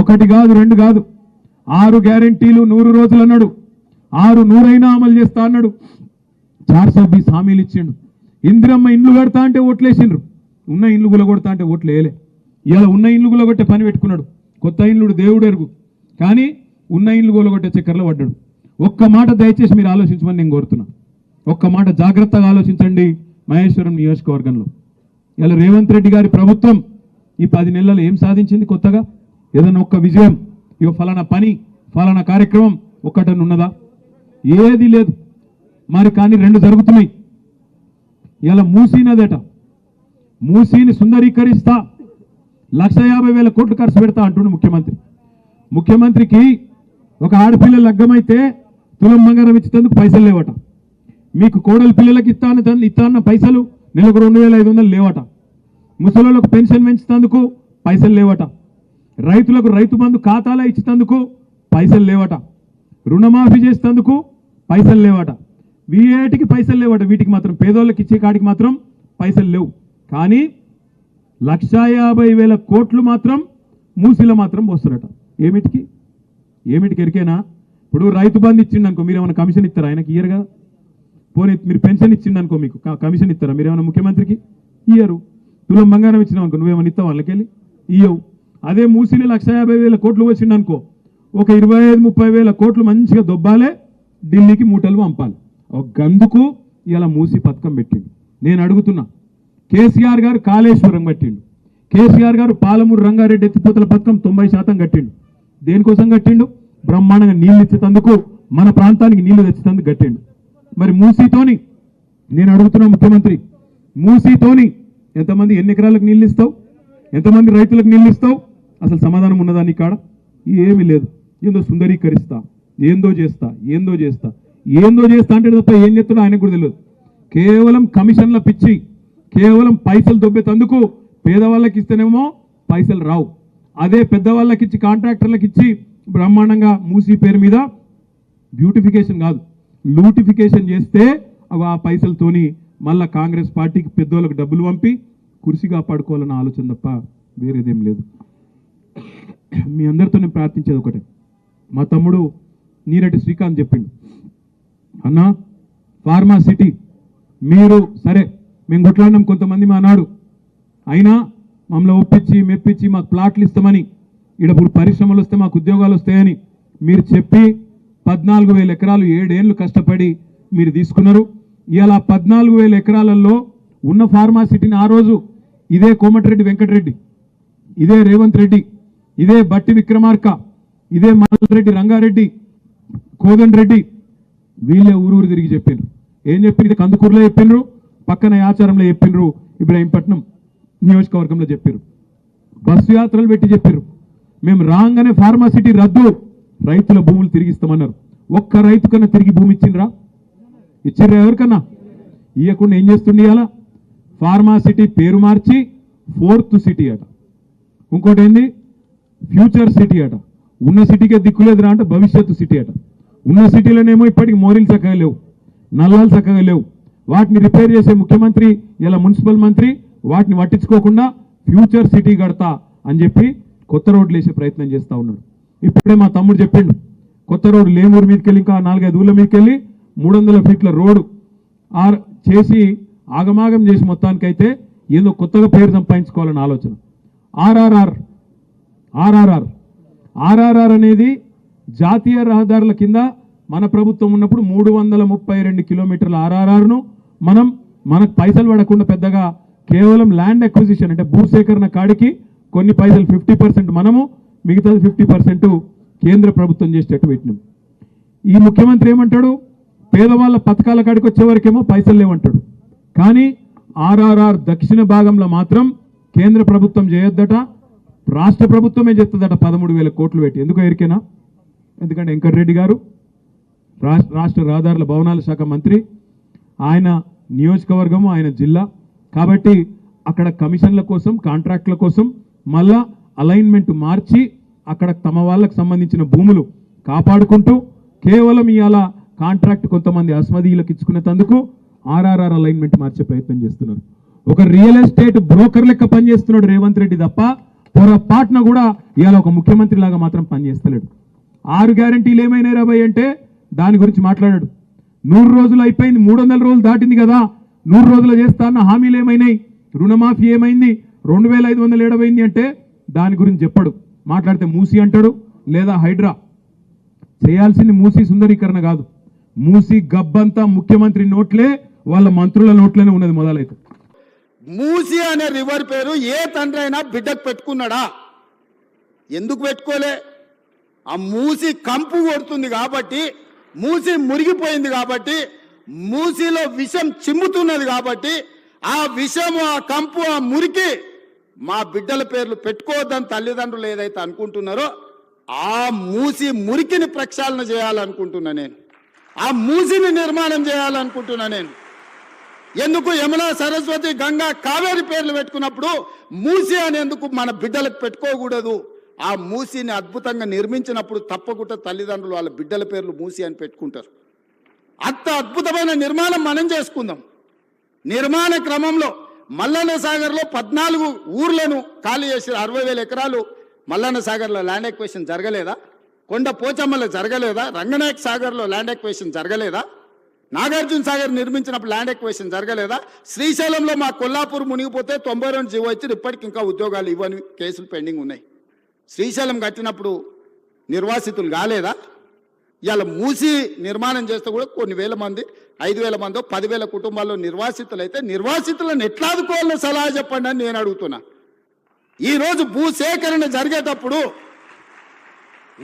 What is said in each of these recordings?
ఒకటి కాదు రెండు కాదు. ఆరు గ్యారెంటీలు నూరు రోజులు అన్నాడు ఆరు నూరైనా అమలు చేస్తా అన్నాడు. చార్ సో హామీలు ఇచ్చిండు. ఇందిరమ్మ ఇండ్లు కడతా అంటే ఓట్లేసిండ్రు. ఉన్న ఇండ్లు గులగొడతా అంటే ఓట్లు వేయలే ఇలా ఉన్న ఇండ్లు గులగొట్టే పని పెట్టుకున్నాడు. కొత్త ఇండ్లుడు దేవుడు ఎరుగు కానీ ఉన్న ఇండ్లు గులగొట్టే చక్కెరలో పడ్డాడు. ఒక్క మాట దయచేసి మీరు ఆలోచించమని నేను కోరుతున్నా. ఒక్క మాట జాగ్రత్తగా ఆలోచించండి మహేశ్వరం నియోజకవర్గంలో. ఇలా రేవంత్ రెడ్డి గారి ప్రభుత్వం ఈ పది నెలలు ఏం సాధించింది కొత్తగా? ఏదైనా ఒక్క విజయం ఇక ఫలానా పని ఫలానా కార్యక్రమం ఒక్కటని ఉన్నదా? ఏది లేదు. మరి కానీ రెండు జరుగుతున్నాయి. ఇలా మూసినదట. మూసీని సుందరీకరిస్తా లక్ష యాభై వేల కోట్లు ఖర్చు పెడతా అంటుండు ముఖ్యమంత్రి. ముఖ్యమంత్రికి ఒక ఆడపిల్ల లగ్గమైతే తులం బంగారం ఇచ్చేందుకు పైసలు లేవట. మీకు కోడలి పిల్లలకి ఇస్తాను ఇస్తాన్న పైసలు నెలకు రెండు వేల ఐదు వందలు లేవట. ముసలోళ్ళకు పెన్షన్ పెంచుతందుకు పైసలు లేవట. రైతులకు రైతు బంధు ఖాతాలో ఇచ్చినందుకు పైసలు లేవట. రుణమాఫీ చేసినందుకు పైసలు లేవట. వీటికి పైసలు లేవట. వీటికి మాత్రం పేదోళ్ళకి ఇచ్చే కాడికి మాత్రం పైసలు లేవు. కానీ లక్షా యాభై వేల కోట్లు మాత్రం మూసిలో మాత్రం పోస్తారట ఏమిటికి? ఏమిటికి ఎరికేనా? ఇప్పుడు రైతు బంధు ఇచ్చిండు అనుకో మీరు ఏమైనా కమిషన్ ఇస్తారా? ఆయనకి ఇయ్యరు కదా. పోనీ మీరు పెన్షన్ ఇచ్చిండు అనుకో మీకు కమిషన్ ఇస్తారా? మీరు ఏమైనా ముఖ్యమంత్రికి? ఇయ్యరు. తులం బంగారం ఇచ్చినావు అనుకో నువ్వేమైనా ఇస్తావు వాళ్ళకెళ్ళి? ఇయ్యవు. అదే మూసీలో లక్ష యాభై వేల కోట్లు వచ్చిండు అనుకో. ఒక ఇరవై ఐదు ముప్పై వేల కోట్లు మంచిగా దొబ్బాలే ఢిల్లీకి మూటలు పంపాలి. ఒక గందుకు ఇలా మూసి పథకం పెట్టిండు. నేను అడుగుతున్నా కేసీఆర్ గారు కాళేశ్వరం కట్టిండు. కేసీఆర్ గారు పాలమూరు రంగారెడ్డి ఎత్తిపోతల పథకం తొంభై శాతం కట్టిండు. దేనికోసం కట్టిండు? బ్రహ్మాండంగా నీళ్ళు ఇచ్చేటందుకు మన ప్రాంతానికి నీళ్ళు తెచ్చేటందుకు కట్టిండు. మరి మూసీతోని నేను అడుగుతున్నా ముఖ్యమంత్రి మూసీతోని ఎంతమంది ఎన్ని ఎకరాలకు నీళ్ళు ఇస్తావు? ఎంతమంది రైతులకు నీళ్ళు ఇస్తావు? అసలు సమాధానం ఉన్నదా కాడ? ఏమీ లేదు. ఏందో సుందరీకరిస్తా ఏందో చేస్తా ఏందో చేస్తా. ఏందో చేస్తా అంటే తప్ప ఏం చేస్తున్నా ఆయనకు కూడా తెలియదు. కేవలం కమిషన్ల పిచ్చి కేవలం పైసలు దొబ్బేతందుకు పేదవాళ్ళకి ఇస్తేనేమో పైసలు రావు. అదే పెద్దవాళ్ళకి ఇచ్చి కాంట్రాక్టర్లకు ఇచ్చి బ్రహ్మాండంగా మూసి పేరు మీద బ్యూటిఫికేషన్ కాదు. లూటిఫికేషన్ చేస్తే అవి ఆ పైసలతోని మళ్ళీ కాంగ్రెస్ పార్టీకి పెద్దోళ్ళకి డబ్బులు పంపి కురిసి కాపాడుకోవాలన్న ఆలోచన తప్ప వేరేదేం లేదు. మీ అందరితో నేను ప్రార్థించేది ఒకటే. మా తమ్ముడు నీరెడ్డి శ్రీకాంత్ చెప్పిండు. అన్నా ఫార్మా సిటీ మీరు సరే మేము కొట్లాడినాం కొంతమంది మా నాడు. అయినా మమ్మల్ని ఒప్పించి మెప్పించి మాకు ప్లాట్లు ఇస్తామని ఇప్పుడు పరిశ్రమలు వస్తే మాకు ఉద్యోగాలు వస్తాయని మీరు చెప్పి పద్నాలుగు వేల ఎకరాలు ఏడేళ్ళు కష్టపడి మీరు తీసుకున్నారు. ఇలా పద్నాలుగు వేల ఎకరాలలో ఉన్న ఫార్మాసిటీని ఆ రోజు ఇదే కోమటిరెడ్డి వెంకటరెడ్డి ఇదే రేవంత్ రెడ్డి ఇదే బట్టి విక్రమార్క ఇదే మల్రెడ్డి రంగారెడ్డి కోదండ్ రెడ్డి వీళ్ళే ఊరూరు తిరిగి చెప్పిండ్రు ఏం చెప్పింది కందుకూరులో చెప్పిండ్రు పక్కన ఆచారంలో చెప్పిండ్రు ఇబ్రాహీంపట్నం నియోజకవర్గంలో చెప్పారు బస్సు యాత్రలు పెట్టి చెప్పారు మేము రాగానే ఫార్మాసిటీ రద్దు రైతుల భూములు తిరిగిస్తామన్నారు. ఒక్క రైతు కన్నా తిరిగి భూమి ఇచ్చిండ్రా? ఇచ్చిర్రా ఎవరికన్నా? ఇవ్వకుండా ఏం చేస్తుండే ఫార్మా సిటీ పేరు మార్చి ఫోర్త్ సిటీ అట. ఇంకోటి ఏంది ఫ్యూచర్ సిటీ అట. ఉన్న సిటీకే దిక్కులేదురా అంటే భవిష్యత్తు సిటీ అట. ఉన్న సిటీలోనేమో ఇప్పటికి మోరీలు చక్కగా లేవు నల్లాలు చక్కగా లేవు. వాటిని రిపేర్ చేసే ముఖ్యమంత్రి ఇలా మున్సిపల్ మంత్రి వాటిని పట్టించుకోకుండా ఫ్యూచర్ సిటీ కడతా అని చెప్పి కొత్త రోడ్లు వేసే ప్రయత్నం చేస్తా ఉన్నాడు. ఇప్పుడే మా తమ్ముడు చెప్పిండు కొత్త రోడ్డు లేమూరు మీదకి వెళ్ళి ఇంకా నాలుగైదు ఊళ్ళ మీదకి వెళ్ళి మూడు వందల ఫీట్ల రోడ్డు ఆర్ చేసి ఆగమాగం చేసి మొత్తానికైతే ఏదో కొత్తగా పేరు సంపాదించుకోవాలని ఆలోచన. ఆర్ఆర్ఆర్. ఆర్ఆర్ఆర్. ఆర్ఆర్ఆర్ అనేది జాతీయ రహదారుల కింద మన ప్రభుత్వం ఉన్నప్పుడు మూడు వందల ముప్పై రెండు కిలోమీటర్ల ఆర్ఆర్ఆర్ను మనం మనకు పైసలు పడకుండా పెద్దగా కేవలం ల్యాండ్ అక్విజిషన్ అంటే భూసేకరణ కాడికి కొన్ని పైసలు ఫిఫ్టీ పర్సెంట్ మనము మిగతాది ఫిఫ్టీ పర్సెంట్ కేంద్ర ప్రభుత్వం చేసేటట్టు పెట్టినాం. ఈ ముఖ్యమంత్రి ఏమంటాడు? పేదవాళ్ళ పథకాల కాడికి వచ్చేవరకేమో పైసలు లేవంటాడు. కానీ ఆర్ఆర్ఆర్ దక్షిణ భాగంలో మాత్రం కేంద్ర ప్రభుత్వం చేయొద్దట రాష్ట్ర ప్రభుత్వమే చేస్తుందట పదమూడు వేల కోట్లు పెట్టి. ఎందుకు ఎరికేనా? ఎందుకంటే వెంకటరెడ్డి గారు రాష్ట్ర రాష్ట్ర రహదారుల భవనాల శాఖ మంత్రి ఆయన నియోజకవర్గము ఆయన జిల్లా. కాబట్టి అక్కడ కమిషన్ల కోసం కాంట్రాక్ట్ల కోసం మళ్ళా అలైన్మెంట్ మార్చి అక్కడ తమ వాళ్ళకు సంబంధించిన భూములు కాపాడుకుంటూ కేవలం ఇవాళ కాంట్రాక్ట్ కొంతమంది అస్మదీయులకు ఇచ్చుకునేందుకు ఆర్ఆర్ఆర్ అలైన్మెంట్ మార్చే ప్రయత్నం చేస్తున్నారు. ఒక రియల్ ఎస్టేట్ బ్రోకర్ లెక్క పనిచేస్తున్నాడు రేవంత్ రెడ్డి తప్ప పొరపాటున కూడా ఇవాళ ఒక ముఖ్యమంత్రి లాగా మాత్రం పనిచేస్తలేడు. ఆరు గ్యారంటీలు ఏమైనాయి రాబాయ్ అంటే దాని గురించి మాట్లాడాడు. నూరు రోజులు అయిపోయింది మూడు వందల రోజులు దాటింది కదా నూరు రోజులు చేస్తా అన్న హామీలు ఏమైనాయి? రుణమాఫీ ఏమైంది? రెండు వేల ఐదు వందలు ఏడవైంది అంటే దాని గురించి చెప్పడు. మాట్లాడితే మూసి అంటాడు లేదా హైడ్రా. చేయాల్సింది మూసి సుందరీకరణ కాదు. మూసి గబ్బంతా ముఖ్యమంత్రి నోట్లే వాళ్ళ మంత్రుల నోట్లోనే ఉన్నది మొదలైతే. మూసి అనే రివర్ పేరు ఏ తండ్రి అయినా బిడ్డకు పెట్టుకున్నాడా? ఎందుకు పెట్టుకోలే? ఆ మూసి కంపు కొడుతుంది కాబట్టి మూసి మురిగిపోయింది కాబట్టి మూసిలో విషం చిమ్ముతున్నది కాబట్టి ఆ విషము ఆ కంపు ఆ మురికి మా బిడ్డల పేర్లు పెట్టుకోవద్దని తల్లిదండ్రులు ఏదైతే అనుకుంటున్నారో ఆ మూసి మురికిని ప్రక్షాళన చేయాలనుకుంటున్నా నేను. ఆ మూసిని నిర్మాణం చేయాలనుకుంటున్నా నేను. ఎందుకు యమున సరస్వతి గంగా కావేరి పేర్లు పెట్టుకున్నప్పుడు మూసి అనేందుకు మన బిడ్డలకు పెట్టుకోకూడదు? ఆ మూసిని అద్భుతంగా నిర్మించినప్పుడు తప్పకుండా తల్లిదండ్రులు వాళ్ళ బిడ్డల పేర్లు మూసి అని పెట్టుకుంటారు. అంత అద్భుతమైన నిర్మాణం మనం చేసుకుందాం. నిర్మాణ క్రమంలో మల్లన్న సాగర్లో పద్నాలుగు ఊర్లను ఖాళీ చేసి అరవై వేల ఎకరాలు మల్లన్న సాగర్లో ల్యాండ్ ఎక్వేషన్ జరగలేదా? కొండ పోచమ్మలో జరగలేదా? రంగనాయక్ సాగర్లో ల్యాండ్ ఎక్వేషన్ జరగలేదా? నాగార్జున సాగర్ నిర్మించినప్పుడు ల్యాండ్ ఎక్వేషన్ జరగలేదా? శ్రీశైలంలో మా కొల్లాపూర్ మునిగిపోతే తొంభై రెండు జీవో ఇచ్చి ఇప్పటికి ఇంకా ఉద్యోగాలు ఇవ్వని కేసులు పెండింగ్ ఉన్నాయి. శ్రీశైలం కట్టినప్పుడు నిర్వాసితులు కాలేదా? ఇవాళ మూసి నిర్మాణం చేస్తే కూడా కొన్ని వేల మంది ఐదు వేల మందో పదివేల కుటుంబాల్లో నిర్వాసితులు అయితే నిర్వాసితులను ఎట్లా ఆదుకోవాలో సలహా చెప్పండి అని నేను అడుగుతున్నా. ఈరోజు భూసేకరణ జరిగేటప్పుడు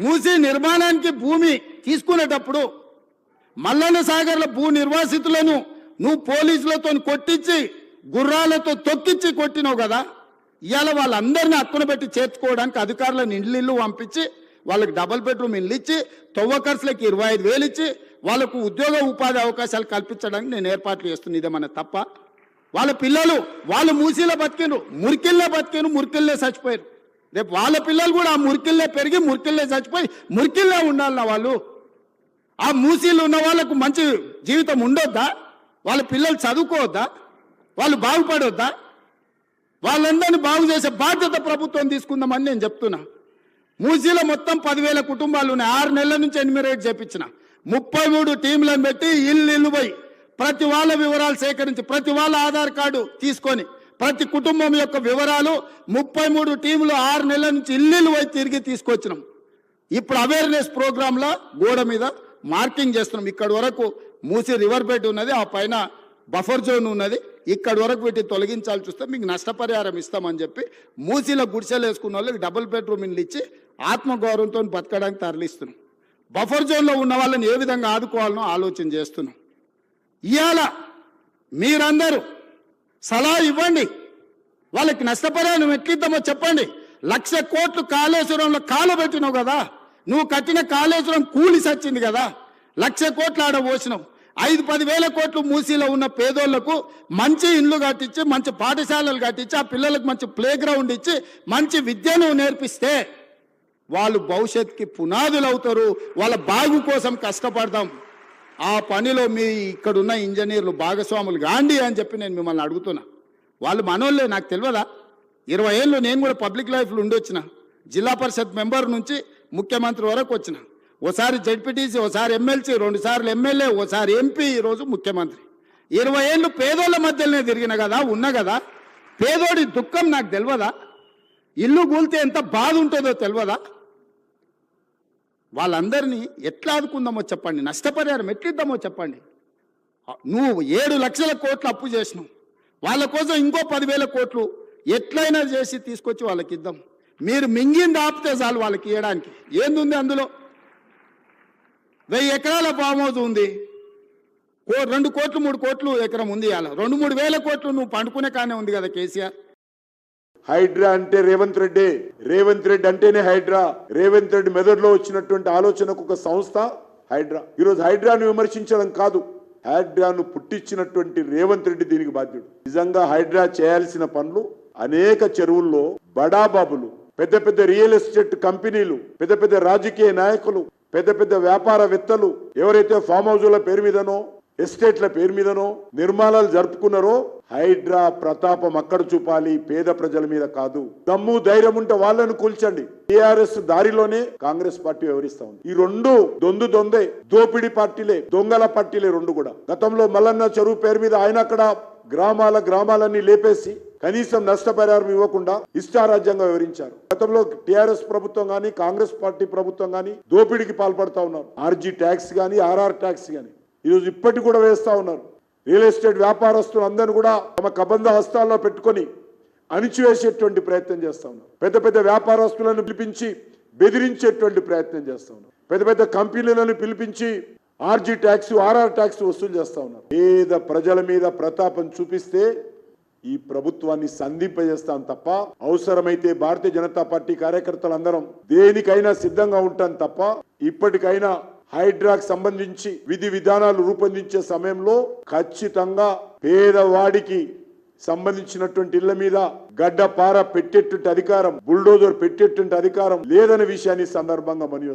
మూసి నిర్మాణానికి భూమి తీసుకునేటప్పుడు మల్లన్న సాగర్ల భూ నిర్వాసితులను నువ్వు పోలీసులతో కొట్టించి గుర్రాలతో తొక్కించి కొట్టినావు కదా. ఇవాళ వాళ్ళందరినీ హక్కున పెట్టి చేర్చుకోవడానికి అధికారులను ఇండ్లు పంపించి వాళ్ళకి డబుల్ బెడ్రూమ్ ఇండ్లు ఇచ్చి తొవ్వ ఇరవై ఐదు వేలు ఇచ్చి వాళ్ళకు ఉద్యోగ ఉపాధి అవకాశాలు కల్పించడానికి నేను ఏర్పాట్లు చేస్తుంది ఇదేమన్నా తప్ప? వాళ్ళ పిల్లలు వాళ్ళు మూసీలో బతికిండ్రు మురికిల్లే బతికిను మురికిల్లే చచ్చిపోయారు రేపు వాళ్ళ పిల్లలు కూడా ఆ మురికిల్లే పెరిగి మురికిల్లే చచ్చిపోయి మురికిల్లే ఉండాలన్న వాళ్ళు. ఆ మూసీలు ఉన్న వాళ్ళకు మంచి జీవితం ఉండొద్దా? వాళ్ళ పిల్లలు చదువుకోవద్దా? వాళ్ళు బాగుపడొద్దా? వాళ్ళందరినీ బాగు చేసే బాధ్యత ప్రభుత్వం తీసుకుందామని నేను చెప్తున్నా. మూసీలో మొత్తం పదివేల కుటుంబాలు ఉన్నాయి. ఆరు నెలల నుంచి ఎనిమిరేట్ చేపించిన. ముప్పై మూడు టీంలను పెట్టి ఇల్లు ఇల్లు పోయి ప్రతి వాళ్ళ వివరాలు సేకరించి ప్రతి వాళ్ళ ఆధార్ కార్డు తీసుకొని ప్రతి కుటుంబం యొక్క వివరాలు ముప్పై మూడు టీంలు ఆరు నెలల నుంచి ఇల్లు ఇల్లు పోయి తిరిగి తీసుకొచ్చినాం. ఇప్పుడు అవేర్నెస్ ప్రోగ్రాంలో గోడ మీద మార్కింగ్ చేస్తున్నాం. ఇక్కడి వరకు మూసి రివర్ బెడ్ ఉన్నది ఆ పైన బఫర్ జోన్ ఉన్నది. ఇక్కడి వరకు వీటిని తొలగించాల్సి వస్తే మీకు నష్టపరిహారం ఇస్తామని చెప్పి మూసీలో గుడిసెలు వేసుకున్న వాళ్ళకి డబుల్ బెడ్రూమ్ ఇల్లు ఇచ్చి ఆత్మగౌరవంతో బతకడానికి తరలిస్తున్నాం. బఫర్ జోన్లో ఉన్న వాళ్ళని ఏ విధంగా ఆదుకోవాలనో ఆలోచన చేస్తున్నాం. ఇవాళ మీరందరూ సలహా ఇవ్వండి. వాళ్ళకి నష్టపరిహారం ఎట్లిద్దామో చెప్పండి. లక్ష కోట్లు కాళేశ్వరంలో కాలబెట్టినావు కదా. నువ్వు కట్టిన కాళేశ్వరం కూలి సచ్చింది కదా. లక్ష కోట్లు ఆడ పోసినావు. ఐదు పది వేల కోట్లు మూసీలో ఉన్న పేదోళ్ళకు మంచి ఇండ్లు కట్టించి మంచి పాఠశాలలు కట్టించి ఆ పిల్లలకు మంచి ప్లే గ్రౌండ్ ఇచ్చి మంచి విద్యను నేర్పిస్తే వాళ్ళు భవిష్యత్తుకి పునాదులు అవుతారు వాళ్ళ బాగు కోసం కష్టపడదాం. ఆ పనిలో మీ ఇక్కడున్న ఇంజనీర్లు భాగస్వాములు గాండి అని చెప్పి నేను మిమ్మల్ని అడుగుతున్నా. వాళ్ళు మనోళ్ళే నాకు తెలియదా? ఇరవై ఏళ్ళు నేను కూడా పబ్లిక్ లైఫ్లో ఉండొచ్చిన జిల్లా పరిషత్ మెంబర్ నుంచి ముఖ్యమంత్రి వరకు వచ్చిన. ఓసారి జడ్పీటీసీ ఓసారి ఎమ్మెల్సీ రెండు సార్లు ఎమ్మెల్యే ఓసారి ఎంపీ ఈరోజు ముఖ్యమంత్రి. ఇరవై ఏళ్ళు పేదోళ్ళ మధ్యలోనే తిరిగిన కదా ఉన్నా కదా? పేదోడి దుఃఖం నాకు తెలియదా ఇల్లు కూలితే ఎంత బాధ ఉంటుందో తెలియదా వాళ్ళందరినీ ఎట్లా ఆదుకుందామో చెప్పండి. నష్టపరిహారం ఎట్లిద్దామో చెప్పండి. నువ్వు ఏడు లక్షల కోట్లు అప్పు చేసినావు. వాళ్ళ కోసం ఇంకో పదివేల కోట్లు ఎట్లయినా చేసి తీసుకొచ్చి వాళ్ళకి ఇద్దాం మీరు మింగింది ఆపితే చాలు వాళ్ళకి ఇవ్వడానికి ఏంది అందులో? వెయ్యి ఎకరాల ఫామ్ హౌస్ ఉంది. కో రెండు కోట్లు మూడు కోట్లు ఎకరం ఉంది అలా రెండు మూడు వేల కోట్లు నువ్వు పండుకునే కానే ఉంది కదా కేసీఆర్. హైడ్రా అంటే రేవంత్ రెడ్డి. రేవంత్ రెడ్డి అంటేనే హైడ్రా. రేవంత్ రెడ్డి మెదడులో వచ్చినటువంటి ఆలోచనకు ఒక సంస్థ హైడ్రా. ఈరోజు హైడ్రాను విమర్శించడం కాదు. హైడ్రాను పుట్టించినటువంటి రేవంత్ రెడ్డి దీనికి బాధ్యుడు. నిజంగా హైడ్రా చేయాల్సిన పనులు అనేక చెరువుల్లో బడాబాబులు పెద్ద పెద్ద రియల్ ఎస్టేట్ కంపెనీలు పెద్ద పెద్ద రాజకీయ నాయకులు పెద్ద పెద్ద వ్యాపారవేత్తలు ఎవరైతే ఫామ్ హౌజుల పేరు మీదనో ఎస్టేట్ల పేరు మీదనో నిర్మాణాలు జరుపుకున్నారో హైడ్రా ప్రతాపం అక్కడ చూపాలి పేద ప్రజల మీద కాదు. దమ్ము ధైర్యం ఉంటే వాళ్ళను కూల్చండి. టిఆర్ఎస్ దారిలోనే కాంగ్రెస్ పార్టీ వివరిస్తా ఉంది. ఈ రెండు దొందు దొందే దోపిడి పార్టీలే దొంగల పార్టీలే రెండు కూడా. గతంలో మల్లన్న చెరువు పేరు మీద ఆయన అక్కడ గ్రామాల గ్రామాలన్నీ లేపేసి కనీసం నష్టపరిహారం ఇవ్వకుండా ఇష్టారాజ్యంగా వివరించారు. గతంలో టిఆర్ఎస్ ప్రభుత్వం కానీ కాంగ్రెస్ పార్టీ ప్రభుత్వం కానీ దోపిడీకి పాల్పడతా ఉన్నారు. ఆర్జీ ట్యాక్స్ గాని ఆర్ఆర్ ట్యాక్స్ గాని ఈరోజు ఇప్పటికి కూడా వేస్తా ఉన్నారు. రియల్ ఎస్టేట్ వ్యాపారస్తులు అందరూ కూడా తమ కబంధ హస్తాల్లో పెట్టుకొని అణిచివేసేటువంటి ప్రయత్నం చేస్తా ఉన్నారు. పెద్ద పెద్ద వ్యాపారస్తులను పిలిపించి బెదిరించేటువంటి ప్రయత్నం చేస్తా ఉన్నారు. పెద్ద పెద్ద కంపెనీలను పిలిపించి ఆర్జీ ట్యాక్స్ ఆర్ఆర్ ట్యాక్స్ వసూలు చేస్తా ఉన్నారు. పేద ప్రజల మీద ప్రతాపం చూపిస్తే ఈ ప్రభుత్వాన్ని సంధింపజేస్తాం తప్ప అవసరమైతే భారతీయ జనతా పార్టీ కార్యకర్తలందరం దేనికైనా సిద్ధంగా ఉంటాం తప్ప ఇప్పటికైనా హైడ్రాక్ సంబంధించి విధి విధానాలు రూపొందించే సమయంలో ఖచ్చితంగా పేదవాడికి సంబంధించినటువంటి ఇళ్ళ మీద గడ్డపార పెట్టేటువంటి అధికారం బుల్డోజర్ పెట్టేటువంటి అధికారం లేదనే విషయాన్ని సందర్భంగా మని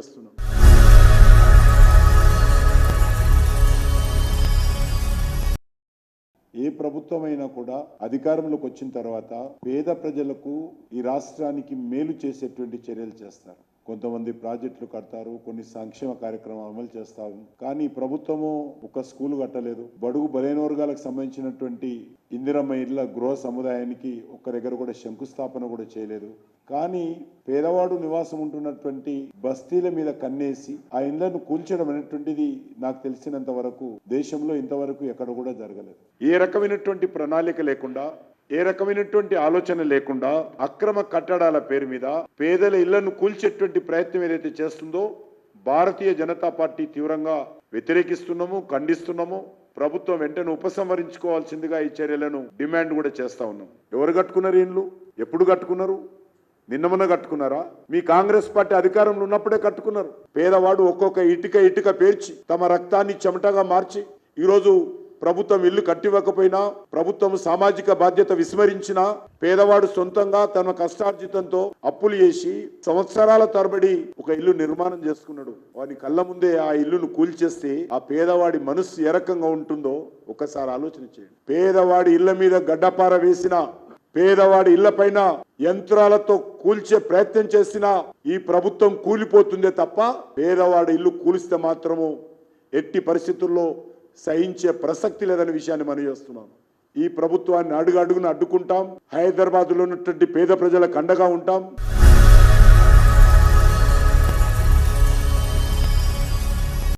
ఏ ప్రభుత్వమైనా కూడా అధికారంలోకి వచ్చిన తర్వాత పేద ప్రజలకు ఈ రాష్ట్రానికి మేలు చేసేటువంటి చర్యలు చేస్తారు. కొంతమంది ప్రాజెక్టులు కడతారు కొన్ని సంక్షేమ కార్యక్రమాలు అమలు చేస్తారు. కానీ ప్రభుత్వము ఒక స్కూల్ కట్టలేదు. బడుగు బలైన వర్గాలకు సంబంధించినటువంటి ఇందిరమ్మ ఇళ్ళ గృహ సముదాయానికి ఒక్క దగ్గర కూడా శంకుస్థాపన కూడా చేయలేదు. కానీ పేదవాడు నివాసం ఉంటున్నటువంటి బస్తీల మీద కన్నేసి ఆ ఇళ్ళను కూల్చడం అనేటువంటిది నాకు తెలిసినంత వరకు దేశంలో ఇంతవరకు ఎక్కడ కూడా జరగలేదు. ఏ రకమైనటువంటి ప్రణాళిక లేకుండా ఏ రకమైనటువంటి ఆలోచన లేకుండా అక్రమ కట్టడాల పేరు మీద పేదల ఇళ్ళను కూల్చేటువంటి ప్రయత్నం ఏదైతే చేస్తుందో భారతీయ జనతా పార్టీ తీవ్రంగా వ్యతిరేకిస్తున్నాము ఖండిస్తున్నాము. ప్రభుత్వం వెంటనే ఉపసంహరించుకోవాల్సిందిగా ఈ చర్యలను డిమాండ్ కూడా చేస్తా ఉన్నాం. ఎవరు కట్టుకున్నారు ఇండ్లు? ఎప్పుడు కట్టుకున్నారు? నిన్నమన్న కట్టుకున్నారా? మీ కాంగ్రెస్ పార్టీ అధికారంలో ఉన్నప్పుడే కట్టుకున్నారు. పేదవాడు ఒక్కొక్క ఇటుక ఇటుక పేర్చి తమ రక్తాన్ని చెమటగా మార్చి ఈరోజు ప్రభుత్వం ఇల్లు కట్టివ్వకపోయినా ప్రభుత్వం సామాజిక బాధ్యత విస్మరించినా పేదవాడు సొంతంగా తన కష్టార్జితంతో అప్పులు చేసి సంవత్సరాల తరబడి ఒక ఇల్లు నిర్మాణం చేసుకున్నాడు. వాని కళ్ళ ముందే ఆ ఇల్లును కూల్చేస్తే ఆ పేదవాడి మనస్సు ఏ రకంగా ఉంటుందో ఒకసారి ఆలోచన చేయండి. పేదవాడి ఇళ్ళ మీద గడ్డపార వేసిన పేదవాడి ఇళ్ళపైన యంత్రాలతో కూల్చే ప్రయత్నం చేసినా ఈ ప్రభుత్వం కూలిపోతుందే తప్ప పేదవాడి ఇల్లు కూలిస్తే మాత్రము ఎట్టి పరిస్థితుల్లో సహించే ప్రసక్తి లేదనే విషయాన్ని మనం చేస్తున్నాం. ఈ ప్రభుత్వాన్ని అడుగు అడుగున అడ్డుకుంటాం. హైదరాబాద్లో ఉన్నటువంటి పేద ప్రజలకు అండగా ఉంటాం.